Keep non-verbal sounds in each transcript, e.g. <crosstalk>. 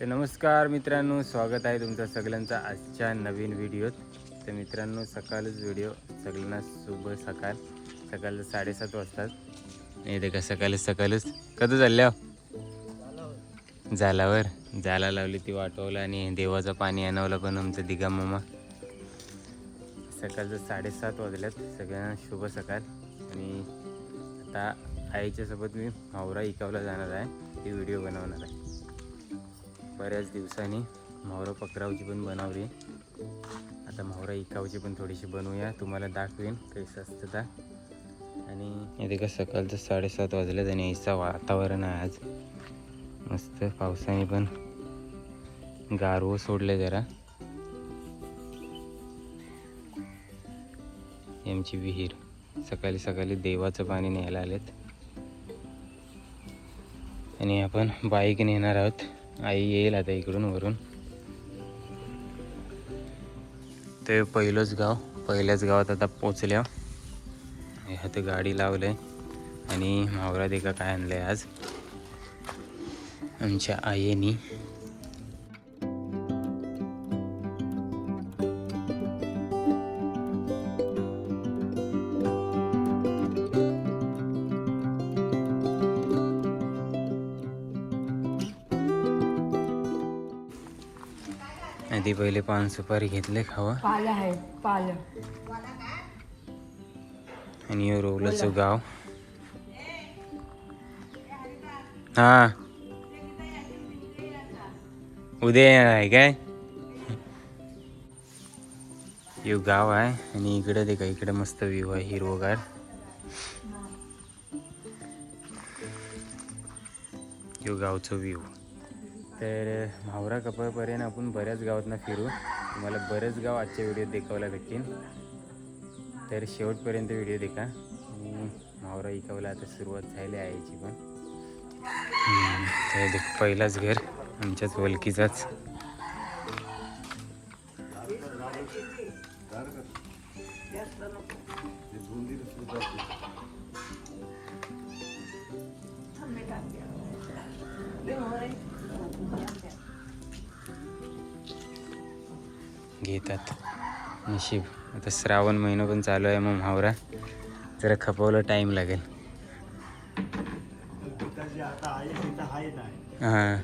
तर नमस्कार मित्रांनो स्वागत आहे तुमचं सगळ्यांचा आजच्या नवीन व्हिडिओत. तर मित्रांनो सकाळच व्हिडिओ सगळ्यांना शुभ सकाळ. सकाळचं साडेसात वाजतात. नाही ते का सकाळच. सकाळच कधी चालल्या हो? झालावर झाला लावली ती वाटवलं आणि देवाचं पाणी आणवलं पण आमचं दिगा मामा. सकाळचं साडेसात वाजल्यात. सगळ्यांना शुभ सकाळ. आणि आता आईच्यासोबत मी मावरा इकावला जाणार आहे. ती व्हिडिओ बनवणार आहे. बऱ्याच दिवसांनी मावरा पकडावची पण बनवली. आता मावरा इकावची पण थोडीशी बनवूया. तुम्हाला दाखवेन कैसं असतं त्या आणि इथे का सकाळचं साडेसात वाजलेत आणि ऐसा वातावरण आहे आज. मस्त पावसाने पण गारवं सोडले जरा. ही आमची विहीर. सकाळी सकाळी देवाचं पाणी न्यायला आलेत. आणि आपण बाईक नेणार आहोत. आई येईल आता इकडून वरून. ते पहिलंच गाव पहिल्याच गावात आता पोचल्या हो. ह्यात गाडी लावलंय आणि मावरात देखा काय आणलंय आज. आमच्या आईनी आधी पहिले पान सुपारी घेतले खावा. पाल आहे पाल. आणि हे रोवलाचं गाव. हा. उद्या येणार आहे काय? यो गाव आहे आणि इकडे ते का इकडे मस्त व्ह्यू आहे हिरवगार. यो गावचं व्ह्यू तर मावरा कपाळपर्यंत आपण बऱ्याच गावातनं फिरू. तुम्हाला बरेच गाव आजच्या व्हिडिओत देखावला भेटतील. तर शेवटपर्यंत व्हिडिओ देखा. मावरा इकावला आता सुरुवात झाली आहे याची पण. तर देख पहिलाच घर आमच्याच वलकीचाच. घेतात. नशीब. आता श्रावण महिना पण चालू आहे मग मावरा जरा खपवलं टाईम लागेल. हां.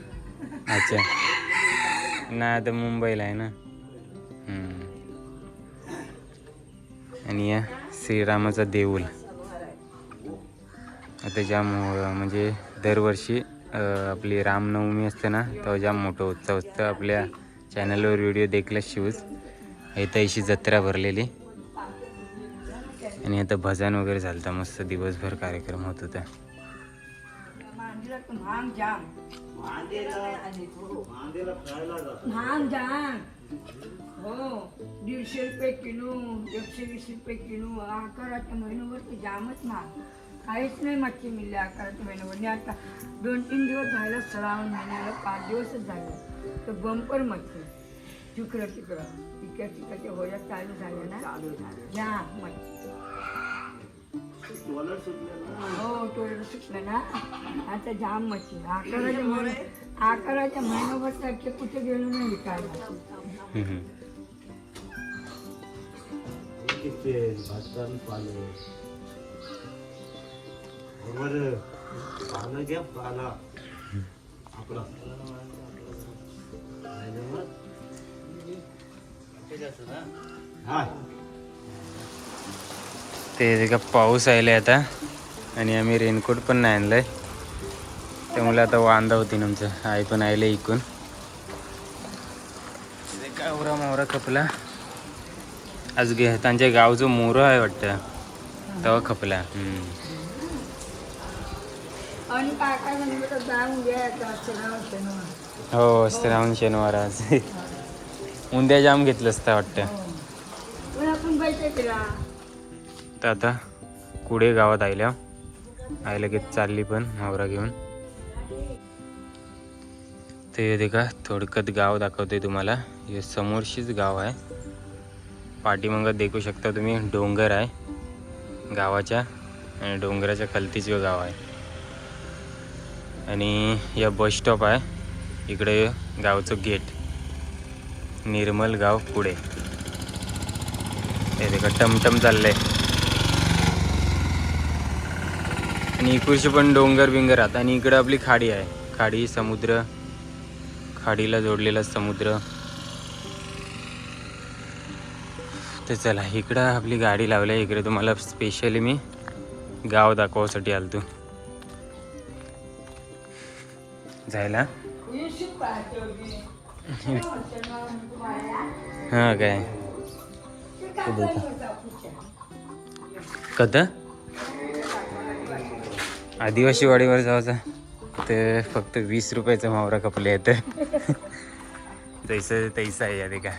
अच्छा. ना आता मुंबईला आहे ना. आणि या श्रीरामाचा देऊल. आता जाम म्हणजे दरवर्षी आपली रामनवमी असते ना तेव्हा जाम मोठं उत्सव असतं आपल्या चॅनलवर व्हिडिओ देखला शिवच इथं अशी जत्रा भरलेली. आणि आता भजन वगैरे झालं मस्त दिवसभर कार्यक्रम होत होता. महाग जाम महाग हो दीडशे रुपये किलो एकशे वीस रुपये किलो अकराच्या महिन्यावर ते जामच महाग. काहीच नाही मच्छी मिळली अकराच्या महिन्यावर आता दोन तीन दिवस झालं श्रावण महिन्याला पाच दिवसच झाले. तर बंपर मच्छी. तिकडं. तिकडं तिकडं तिकडच्या होळ्या चालू झाल्या ना? चालू मच्छी. हो सुटलं ना? आता जाम मच्छी. आकाराच्या महिने आकाराच्या महिन्याभर सारखे कुठे गेलो नाही विकायला. हम्म. पाला घ्या पाला. आपला. ते ते का पाऊस आले आता आणि आम्ही रेनकोट पण नाही आणलंय. त्यामुळे आता वांदा होती आमचं आई पण आले इकून. ते गावरा मावरा खपला? आज गे त्यांच्या गावचं मोरं आहे वाटतं. तेव्हा खपला. आणि शनिवार हो श्रावण शनिवार आज उंद्या जाम घेतलं असतं वाटतं. तर आता कुडे गावात आयल्या. आई लगेच चालली पण नवरा घेऊन. ते ते का थोडक्यात गाव दाखवते तुम्हाला. हे समोरशीच गाव आहे. पाठीमागं देखू शकता तुम्ही डोंगर आहे. गावाच्या आणि डोंगराच्या खालतीच गाव आहे. आणि या बस स्टॉप आहे. इकडे गावचं गेट. निर्मल गाव पुढे. हे देखा टमटम चाललंय. आणि इकडची पण डोंगर बिंगर राहत आणि इकडं आपली खाडी आहे. खाडी समुद्र. खाडीला जोडलेला समुद्र. तर चला इकडं आपली गाडी लावली. आहे इकडे तुम्हाला स्पेशली मी गाव दाखवासाठी आलतो. जायला? हां काय? कत आदिवासी वाडीवर जायचा तर फक्त वीस रुपयाचा मावरा कपले येतं जैसं तैसा आहे यादी का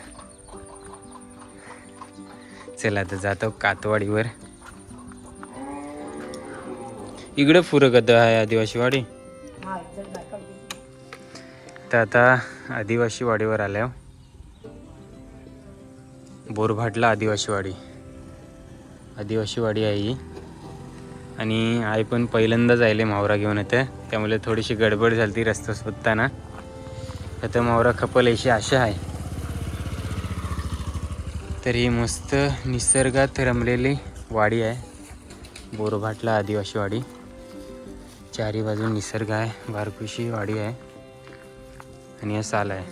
चला आता जातो कातवाडीवर. इकडं फुरकत आहे आदिवासी वाडी. तर आता आदिवासी वाडीवर आल्या हो. बोरभाटला आदिवासी वाडी. आदिवासी वाडी आहे ही. आणि आई पण पहिल्यांदाच आले मावरा घेऊन येते त्यामुळे थोडीशी गडबड झाली ती रस्ता सुद्धाना आता मावरा खपल अशी आशा आहे. तर ही मस्त निसर्गात रमलेली वाडी आहे. बोरभाटला आदिवासी वाडी. चारी बाजू निसर्ग आहे. बारकुशी वाडी आहे. आणि असं साल आहे.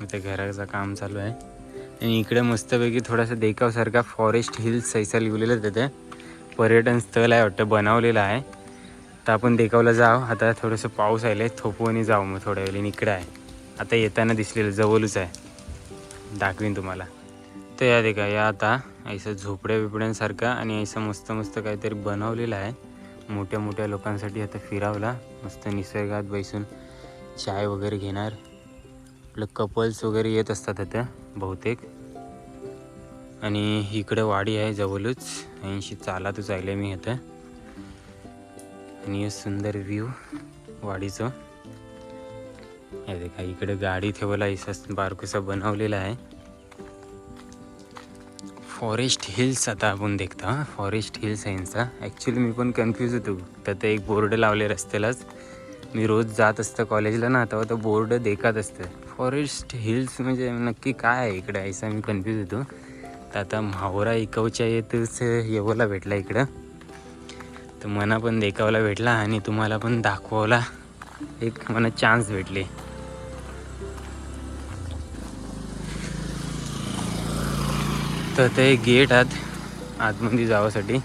आता घराचं काम चालू आहे. आणि इकडे मस्तपैकी थोडासा देखावसारखा फॉरेस्ट हिल्स सैसा लिहिलेलं तिथे. पर्यटन स्थळ आहे वाटतं बनवलेलं आहे. तर आपण देखावला जाव आता थोडंसं पाऊस आले थोपवणी जाऊ मग थोड्या वेळी इकडं आहे. आता येताना दिसलेलं जवळच आहे. दाखवीन तुम्हाला. तर या देखा या आता ऐसं झोपड्या बिपड्यांसारखा आणि ऐसं मस्त मस्त काहीतरी बनवलेलं आहे. मोठ्या मोठ्या लोकांसाठी आता फिरावला. मस्त निसर्गात बैसून चाय वगैरे घेणार. आपलं कपल्स वगैरे येत असतात आता बहुतेक. आणि इकडं वाडी आहे जवळच. ऐंशी चालातच आहे मी आता. आणि सुंदर व्ह्यू वाडीचं. हे देखा इकडे गाडी ठेवायला ऐसा बारकुसा बनवलेला आहे. फॉरेस्ट हिल्स आता आपण देखता हां. फॉरेस्ट हिल्स आहे यांचा. ॲक्च्युली मी पण कन्फ्यूज होतो. तर ते एक बोर्ड लावले रस्त्यालाच. मी रोज जात असतं कॉलेजला ना तेव्हा तो बोर्ड देखत असतं. फॉरेस्ट हिल्स म्हणजे नक्की काय आहे इकडे? ऐसा मी कन्फ्यूज होतो. तर आता म्हावरा इकवच्या येतच येवला भेटला इकडं. तर मना पण देखावला भेटला आणि तुम्हाला पण दाखवायला एक मला चान्स भेटले. तर ते गेट आत आतमध्ये जावासाठी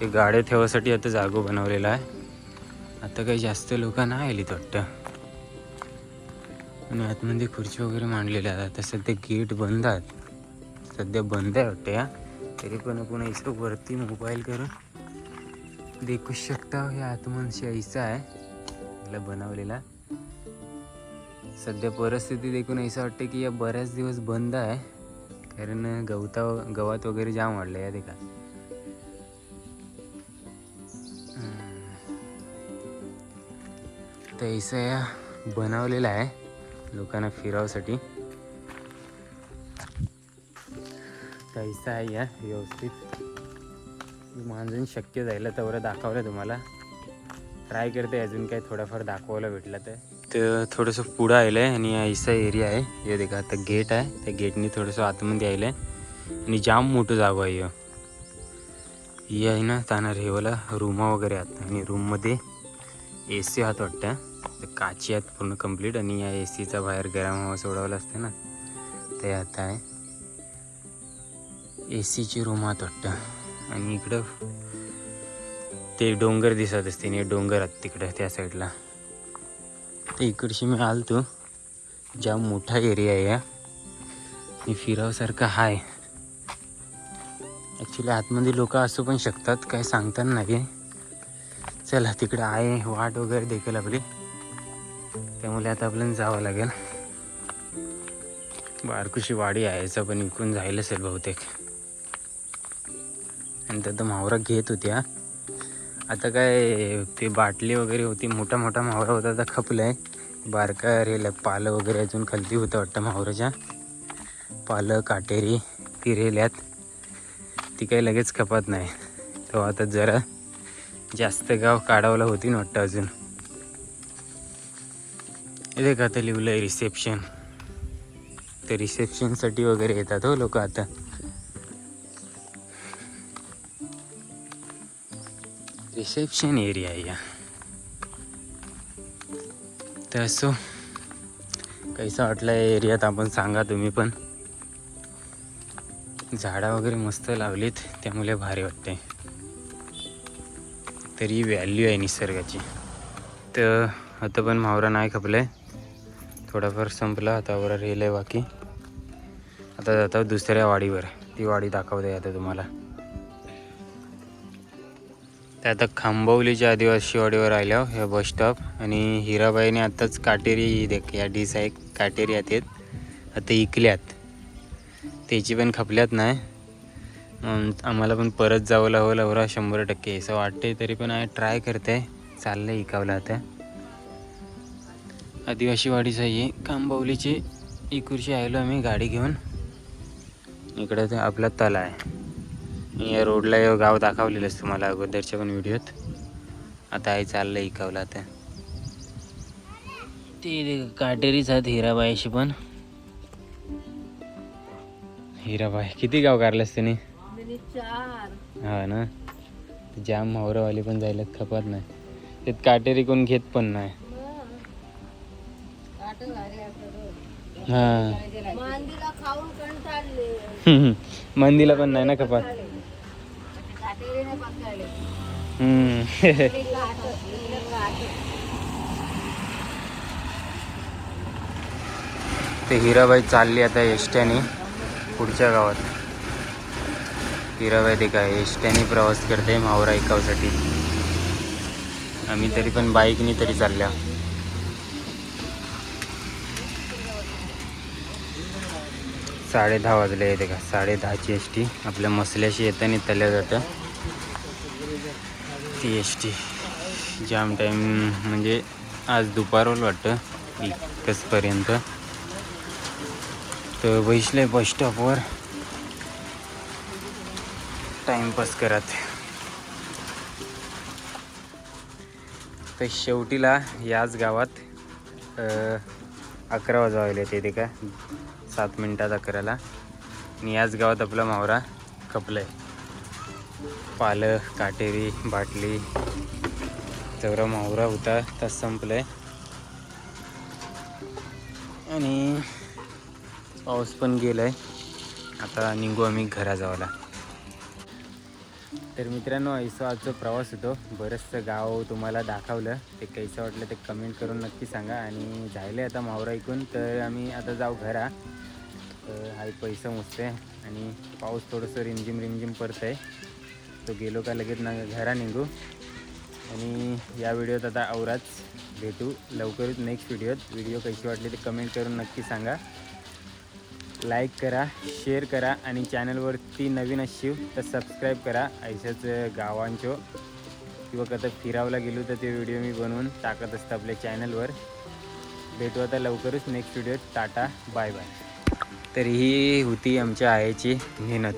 ते गाड्या ठेवासाठी आता जागो बनवलेला आहे. आता काही जास्त लोक नाही आली वाटतं. आणि आतमध्ये खुर्ची वगैरे मांडलेल्या आहेत. आता सध्या गेट बंद आहेत. सध्या बंद आहे वाटतं या. तरी पण आपण इथं वरती मोबाईल करून देखू शकता हो, हे आतमनशी ऐसा आहे. याला बनवलेला. सध्या परिस्थिती देखून असं वाटतं की या बऱ्याच दिवस बंद आहे. कारण गवता गवत वगैरे जाम वाढलं या ते तर ऐसा या बनवलेला आहे लोकांना फिरावसाठी तैसा आहे या व्यवस्थित. मांजून शक्य जायला तेवढं दाखवलं तुम्हाला. ट्राय करते अजून काही थोडाफार दाखवायला भेटलं तर. इथं थोडंसं पुढं आलं आहे आणि ऐसा एरिया आहे. हे देखा आता गेट आहे. त्या गेटने थोडंसं आतमध्ये आलं आहे. आणि जाम मोठं जागा आहे ही. आहे ना ताना रेवाला रूमा वगैरे आहेत आणि रूममध्ये ए सी आहात वाटतं. तर काची आहेत पूर्ण कंप्लीट आणि या ए सीचा बाहेर गरम हवा सोडावला असते ना. ते आता आहे. ए सीची रूम आहात वाटतं. आणि इकडं ते डोंगर दिसत असते आणि डोंगर आहेत तिकडं त्या साईडला तर इकडशी मी आलतो ज्या मोठा एरिया आहे. या आणि फिरावसारखा आहे ॲक्च्युली आतमध्ये लोक असू पण शकतात काय सांगताना नाही चला तिकडे आहे वाट वगैरे देखील आपली. त्यामुळे आता आपल्याला जावं लागेल. बारकुशी वाडी आहे पण इकडून जायला असेल बहुतेक. आणि त्यात मावरा घेत होत्या. आता काय ते बाटली वगैरे होती मोठा मोठा मावरा होता आता खपलं आहे बारका रेल पालं वगैरे अजून खालती होतं वाटतं मावराच्या. पालं काटेरी तिरेल्यात ती काही लगेच खपत नाही. तो आता जरा जास्त गाव काढावला होती ना वाटतं अजून. इथे का आता लिहिलं आहे रिसेप्शन तर रिसेप्शनसाठी वगैरे येतात हो लोक आता. रिसेप्शन एरिया आहे या. तर असो. कैसा वाटला या एरियात आपण सांगा तुम्ही पण. झाडं वगैरे मस्त लावलीत त्यामुळे भारी वाटते तरी व्हॅल्यू आहे निसर्गाची. तर आता पण मावरा नाही खपलाय. थोडाफार संपला आता वर रेल आहे बाकी. आता जातो दुसऱ्या वाडीवर. ती वाडी दाखवते आता तुम्हाला. तर आता खांबवलीच्या आदिवासीवाडीवर आल्या ह्या बस स्टॉप आणि हिराबाईने आत्ताच काटेरी देख या डिस आहे काटेरी आहेत आता इकल्यात. त्याची पण खपल्यात नाही. आम्हाला पण परत जावं लावं लवरा शंभर टक्के. असं वाटते तरी पण आहे ट्राय करते चाललं इकावलं आता. आदिवासी वाडीचं आहे कांबवलीची इकुरशी आलो आम्ही गाडी घेऊन. इकडं आपला तला आहे. आणि या रोडला हे गाव दाखवलेलंच तुम्हाला अगोदरच्या पण व्हिडिओत. आता आहे चाललंय इकावला आता. ते काटेरीच आहेत हिराबाईशी पण. हिराबाई किती गाव काढलंस त्याने चार. हा ना? जाम मावरवाली पण जायला खपत नाही. त्यात काटेरी कोण घेत पण नाही. हा. मांदीला पण नाही ना खपत <laughs> ते हिराबाई चालली आता एसट्याने पुढच्या गावात. हिराबाई ते काय एसट्याने प्रवास करते मावरा ऐकावसाठी आम्ही तरी पण बाईकनी तरी चालल्या. साडे दहा वाजले येते का? साडे दहाची एस टी आपल्या मसल्याशी येताना तल्या जातं. ती एस टी जाम टाईम म्हणजे आज दुपारवर वाटतं. इतकंचपर्यंत तर बैसले बस स्टॉपवर टाईमपास करत. तर शेवटीला याच गावात अकरा वाजवायला येते ते का? सात मिनटात अकराला. आणि याच गावात आपला मावरा खपलाय. पालं काटेरी बाटली. जेवढा मावरा होता तस संपलाय आणि पाऊस पण गेलाय. आता निघू आम्ही घरा जावाला तर मित्रांनो ऐसो आजचा प्रवास होतो. बरंचसं गाव तुम्हाला दाखवलं. ते कैसं वाटलं ते कमेंट करून नक्की सांगा. आणि झालं आता मावरा ऐकून तर आम्ही आता जाऊ घरा. तर हाय पैसा मोजते. आणि पाऊस थोडंसं रिमझिम रिमझिम पडतं आहे तो गेलो का लगेच ना घरा निघू. आणि या व्हिडिओत आता आवराच भेटू. लवकरच नेक्स्ट व्हिडिओत. व्हिडिओ कशी वाटली ते कमेंट करून नक्की सांगा. लाईक करा शेअर करा आणि चॅनलवरती नवीन असशील तर सबस्क्राईब करा. ऐशाच गावांचो. किंवा कसं फिरावला गेलो तर ते व्हिडिओ मी बनवून टाकत असतो आपल्या चॅनलवर भेटू आता लवकरच नेक्स्ट व्हिडिओत. टाटा बाय बाय तर ही होती आमच्या आईची मेहनत.